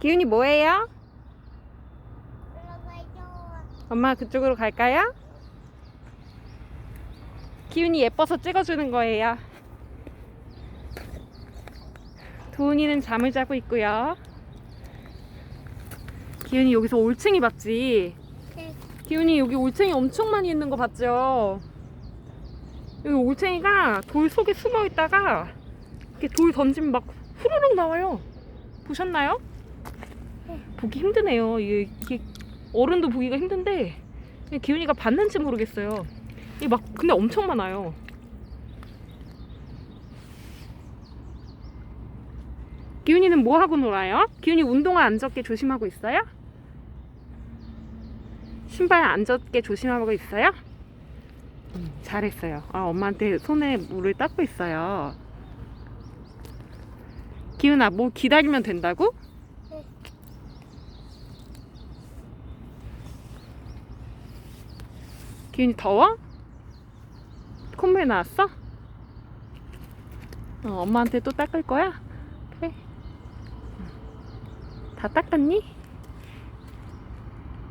기훈이 뭐해요? 엄마 그쪽으로 갈까요? 기훈이 예뻐서 찍어주는 거예요. 도훈이는 잠을 자고 있고요. 기훈이 여기서 올챙이 봤지? 네. 기훈이 여기 올챙이 엄청 많이 있는 거 봤죠? 여기 올챙이가 돌 속에 숨어 있다가 이렇게 돌 던지면 막 후루룩 나와요. 보셨나요? 보기 힘드네요. 이게, 어른도 보기가 힘든데 기훈이가 봤는지 모르겠어요. 이게 막 근데 엄청 많아요. 기훈이는 뭐 하고 놀아요? 기훈이 운동화 안 젖게 조심하고 있어요? 신발 안 젖게 조심하고 있어요? 음, 잘했어요. 아, 엄마한테 손에 물을 닦고 있어요. 기훈아, 뭐 기다리면 된다고? 기훈이 더워? 콧물 나왔어? 어, 엄마한테 또 닦을 거야? 그래. 다 닦았니?